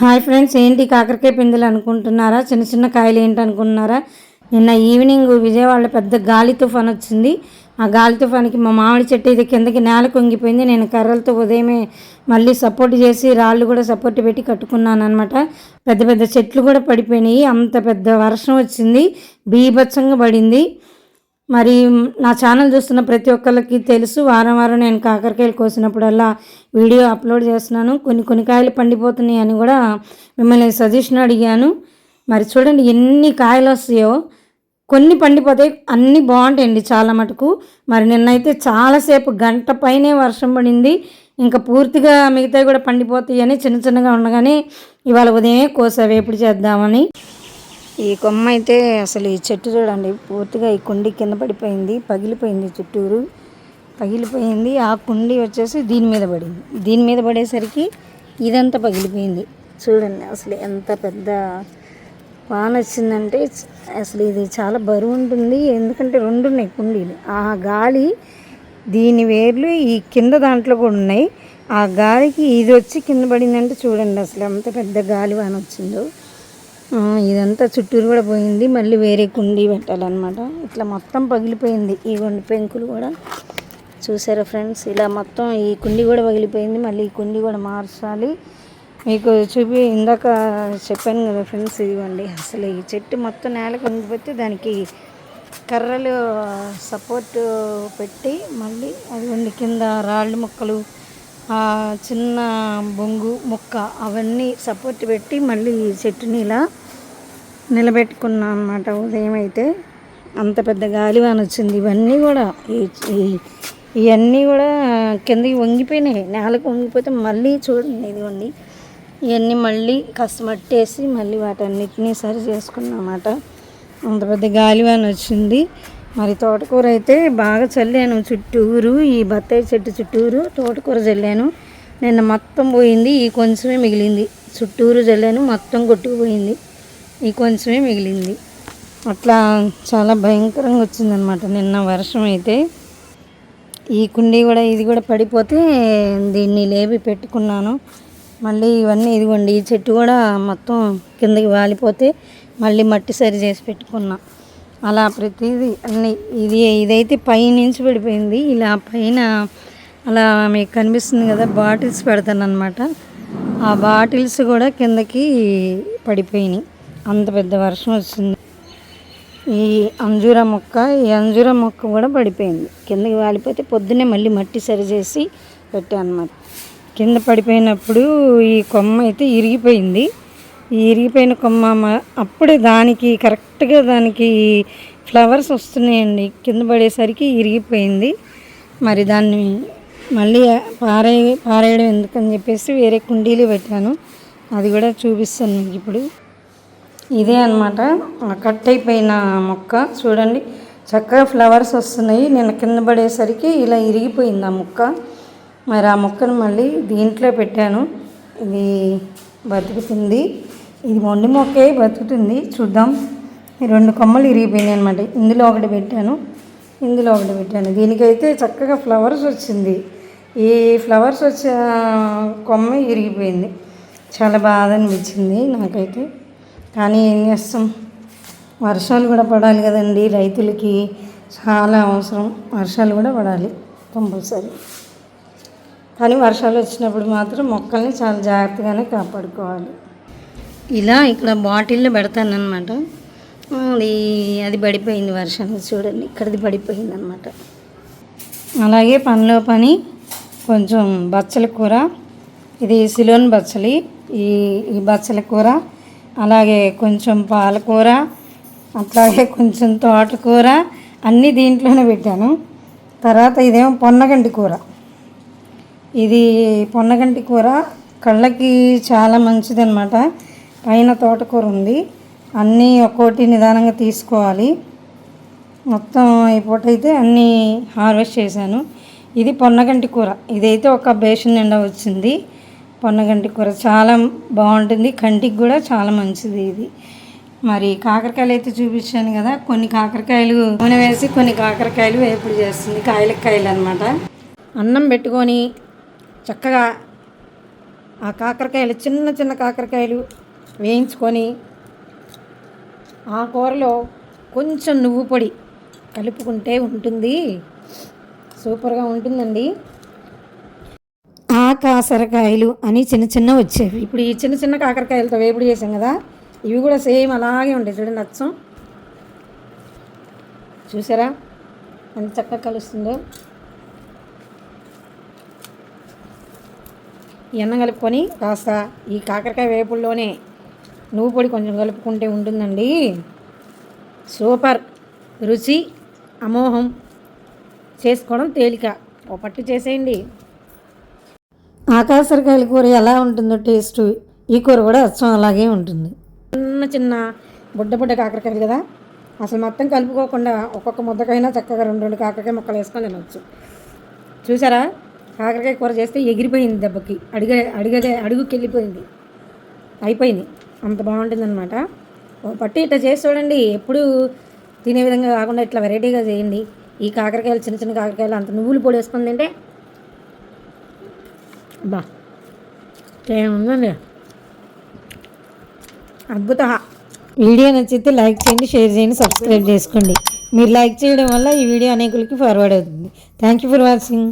Hi friends ఏంటి కాకరకాయ పిందెలు అనుకుంటున్నారా? చిన్న చిన్న కాయలు ఏంటి అనుకుంటున్నారా నిన్న ఈవినింగ్ విజయవాడలో పెద్ద గాలి తుఫాన్ వచ్చింది. ఆ గాలి తుఫాన్కి మా మామిడి చెట్టు ఇది కిందకి నేల కొంగిపోయింది. నేను కర్రలతో ఉదయమే మళ్ళీ సపోర్ట్ చేసి రాళ్ళు కూడా సపోర్ట్ పెట్టి కట్టుకున్నాను అనమాట పెద్ద పెద్ద చెట్లు కూడా పడిపోయినాయి. అంత పెద్ద వర్షం వచ్చింది. బీభత్సంగా పడింది. మరి నా ఛానల్ చూస్తున్న ప్రతి ఒక్కరికి తెలుసు వారం వారం నేను కాకరకాయలు కోసినప్పుడల్లా వీడియో అప్లోడ్ చేస్తున్నాను. కొన్ని కొన్ని కాయలు పండిపోతున్నాయి అని కూడా మిమ్మల్ని సజెషన్ అడిగాను. మరి చూడండి ఎన్ని కాయలు వస్తాయో. కొన్ని పండిపోతాయి అన్నీ బాగుంటాయండి చాలా మటుకు. మరి నిన్నైతే చాలాసేపు గంట పైనే వర్షం పడింది. ఇంకా పూర్తిగా మిగతావి కూడా పండిపోతాయి అని చిన్న చిన్నగా ఉండగానే ఇవాళ ఉదయమే కోసా వేపుడు చేద్దామని. ఈ కొమ్మ అయితే అసలు ఈ చెట్టు చూడండి పూర్తిగా ఈ కుండి కింద పడిపోయింది పగిలిపోయింది చుట్టూరు. పగిలిపోయింది ఆ కుండి వచ్చేసి దీని మీద పడింది. దీని మీద పడేసరికి ఇదంతా పగిలిపోయింది. చూడండి అసలు ఎంత పెద్ద వాన వచ్చిందంటే అసలు ఇది చాలా బరువు ఉంటుంది. ఎందుకంటే రెండు ఉన్నాయి కుండీలు. ఆ గాలి దీని వేర్లు ఈ కింద దాంట్లో కూడా ఉన్నాయి. ఆ గాలికి ఇది వచ్చి కింద పడిందంటే చూడండి అసలు ఎంత పెద్ద గాలి వాన వచ్చిందో. ఇదంతా చుట్టూరు కూడా పోయింది. మళ్ళీ వేరే కుండీ పెట్టాలన్నమాట. ఇట్లా మొత్తం పగిలిపోయింది. ఈ రెండు పెంకులు కూడా. చూసారా ఫ్రెండ్స్? ఇలా మొత్తం ఈ కుండీ కూడా పగిలిపోయింది. మళ్ళీ ఈ కుండీ కూడా మార్చాలి. మీకు చూపి ఇందాక చెప్పాను కదా ఫ్రెండ్స్ ఇదిగోండి. అసలు ఈ చెట్టు మొత్తం నేలకు ఉండిపోతే దానికి కర్రలు సపోర్ట్ పెట్టి మళ్ళీ అదిగోండి కింద రాళ్ళు ముక్కలు చిన్న బొంగు ముక్క అవన్నీ సపోర్ట్ పెట్టి మళ్ళీ చెట్టుని ఇలా నిలబెట్టుకున్నాం అనమాట ఉదయం అయితే అంత పెద్ద గాలివాన వచ్చింది. ఇవన్నీ కూడా ఇవన్నీ కూడా కిందకి వంగిపోయినాయి. నేలకు వంగిపోతే మళ్ళీ చూడండి ఇదిగోండి. ఇవన్నీ మళ్ళీ కష్టపట్టేసి మళ్ళీ వాటన్నిటినీ సరి చేసుకున్నమాట అంత పెద్ద గాలివాన వచ్చింది. మరి తోటకూర అయితే బాగా చల్లాను చుట్టూరు ఈ బత్తాయి చెట్టు చుట్టూరు తోటకూర చల్లాను. నిన్న మొత్తం పోయింది ఈ కొంచెమే మిగిలింది. చుట్టూరు చల్లాను మొత్తం కొట్టుకుపోయింది. ఈ కొంచెమే మిగిలింది. అట్లా చాలా భయంకరంగా వచ్చిందనమాట నిన్న వర్షం అయితే. ఈ కుండీ కూడా ఇది కూడా పడిపోతే దీన్ని లేపి పెట్టుకున్నాను. మళ్ళీ ఇవన్నీ ఇదిగోండి ఈ చెట్టు కూడా మొత్తం కిందకి వాలిపోతే మళ్ళీ మట్టి సరి చేసి పెట్టుకున్నాను అలా ప్రతిదీ అన్ని ఇది ఇదైతే పైనుంచి పడిపోయింది. ఇలా పైన అలా మీకు కనిపిస్తుంది కదా బాటిల్స్ పెడతాను అనమాట ఆ బాటిల్స్ కూడా కిందకి పడిపోయినాయి. అంత పెద్ద వర్షం వచ్చింది. ఈ అంజూర మొక్క ఈ అంజూర మొక్క కూడా పడిపోయింది. కిందకి వాలిపోతే పొద్దున్నే మళ్ళీ మట్టి సరిచేసి పెట్టాను అనమాట కింద పడిపోయినప్పుడు ఈ కొమ్మ అయితే ఇరిగిపోయింది. ఇరిగిపోయిన కొమ్మ అప్పుడే దానికి కరెక్ట్గా దానికి ఫ్లవర్స్ వస్తున్నాయండి. కింద పడేసరికి ఇరిగిపోయింది. మరి దాన్ని మళ్ళీ పారే పారేయడం ఎందుకని చెప్పేసి వేరే కుండీలు పెట్టాను. అది కూడా చూపిస్తాను మీకు ఇప్పుడు. ఇదే అనమాట కట్ అయిపోయిన మొక్క. చూడండి చక్కగా ఫ్లవర్స్ వస్తున్నాయి. నేను కింద పడేసరికి ఇలా ఇరిగిపోయింది ఆ మొక్క. మరి ఆ మొక్కను మళ్ళీ దీంట్లో పెట్టాను. ఇది బతుకుతుంది. ఇది మొండి మొక్కే బతుకుతుంది చూద్దాం. ఈ రెండు కొమ్మలు ఇరిగిపోయినాయి అనమాట ఇందులో ఒకటి పెట్టాను. ఇందులో ఒకటి పెట్టాను. దీనికైతే చక్కగా ఫ్లవర్స్ వచ్చింది. ఈ ఫ్లవర్స్ వచ్చిన కొమ్మ ఇరిగిపోయింది. చాలా బాధ అనిపించింది నాకైతే. కానీ ఏం చేస్తాం? వర్షాలు కూడా పడాలి కదండి రైతులకి. చాలా అవసరం. వర్షాలు కూడా పడాలి కంపల్సరీ. కానీ వర్షాలు వచ్చినప్పుడు మాత్రం మొక్కల్ని చాలా జాగ్రత్తగానే కాపాడుకోవాలి. ఇలా ఇక్కడ బాటిల్లో పెడతాను అనమాట అది అది పడిపోయింది వర్షానికి చూడండి ఇక్కడది పడిపోయింది అనమాట అలాగే పనిలో పని కొంచెం బచ్చల కూర ఇది సిలోన్ బచ్చలి ఈ ఈ బచ్చల కూర అలాగే కొంచెం పాలకూర అట్లాగే కొంచెం తోటకూర అన్నీ దీంట్లోనే పెట్టాను. తర్వాత ఇదేమో పొన్నగంటి కూర. ఇది పొన్నగంటి కూర కళ్ళకి చాలా మంచిదన్నమాట. పైన తోటకూర ఉంది. అన్నీ ఒక్కోటి నిదానంగా తీసుకోవాలి. మొత్తం ఈ పూట అయితే అన్నీ హార్వెస్ట్ చేశాను. ఇది పొన్నగంటి కూర. ఇదైతే ఒక బేషన్ నిండా వచ్చింది. పొన్నగంటి కూర చాలా బాగుంటుంది. కంటికి కూడా చాలా మంచిది ఇది. మరి కాకరకాయలు అయితే చూపించాను కదా. కొన్ని కాకరకాయలు నూనె వేసి కొన్ని కాకరకాయలు వేపుడు చేస్తుంది. కాయలకి కాయలు అనమాట అన్నం పెట్టుకొని చక్కగా ఆ కాకరకాయలు చిన్న చిన్న కాకరకాయలు వేయించుకొని ఆ కూరలో కొంచెం నువ్వు పొడి కలుపుకుంటే ఉంటుంది. సూపర్గా ఉంటుందండి. ఆ కాసరకాయలు అని చిన్న చిన్న వచ్చేవి. ఇప్పుడు ఈ చిన్న చిన్న కాకరకాయలతో వేపుడు చేసాం కదా ఇవి కూడా సేమ్ అలాగే ఉంటాయి. చూడండి అచ్చం చూసారా? ఎంత చక్కగా కలుస్తుందో. ఎన్న కలుపుకొని కాస్త ఈ కాకరకాయ వేపుల్లోనే నువ్వు పొడి కొంచెం కలుపుకుంటే ఉంటుందండి. సూపర్. రుచి అమోహం చేసుకోవడం తేలిక. ఓ పట్టు చేసేయండి. ఆకాశరకాయల కూర ఎలా ఉంటుందో టేస్ట్ ఈ కూర కూడా అచ్చం అలాగే ఉంటుంది. చిన్న చిన్న బుడ్డ బుడ్డ కాకరకాయలు కదా? అసలు మొత్తం కలుపుకోకుండా ఒక్కొక్క ముద్దకైనా చక్కగా రెండు రెండు కాకరకాయ ముక్కలు వేసుకొని తినవచ్చు చూసారా? కాకరకాయ కూర చేస్తే ఎగిరిపోయింది దెబ్బకి. అడిగ అడిగ అడుగుకి వెళ్ళిపోయింది అయిపోయింది. అంత బాగుంటుందన్నమాట. ఓ పట్టి ఇట్లా చేసి చూడండి ఎప్పుడు తినే విధంగా కాకుండా ఇట్లా వెరైటీగా చేయండి. ఈ కాకరకాయలు చిన్న చిన్న కాకరకాయలు అంత నువ్వులు పొడి వేసుకుని తింటే బా ఏముందండి? అద్భుత. వీడియో నచ్చితే లైక్ చేయండి షేర్ చేయండి సబ్స్క్రైబ్ చేసుకోండి. మీరు లైక్ చేయడం వల్ల ఈ వీడియో అనేకులకి ఫార్వర్డ్ అవుతుంది. Thank you for watching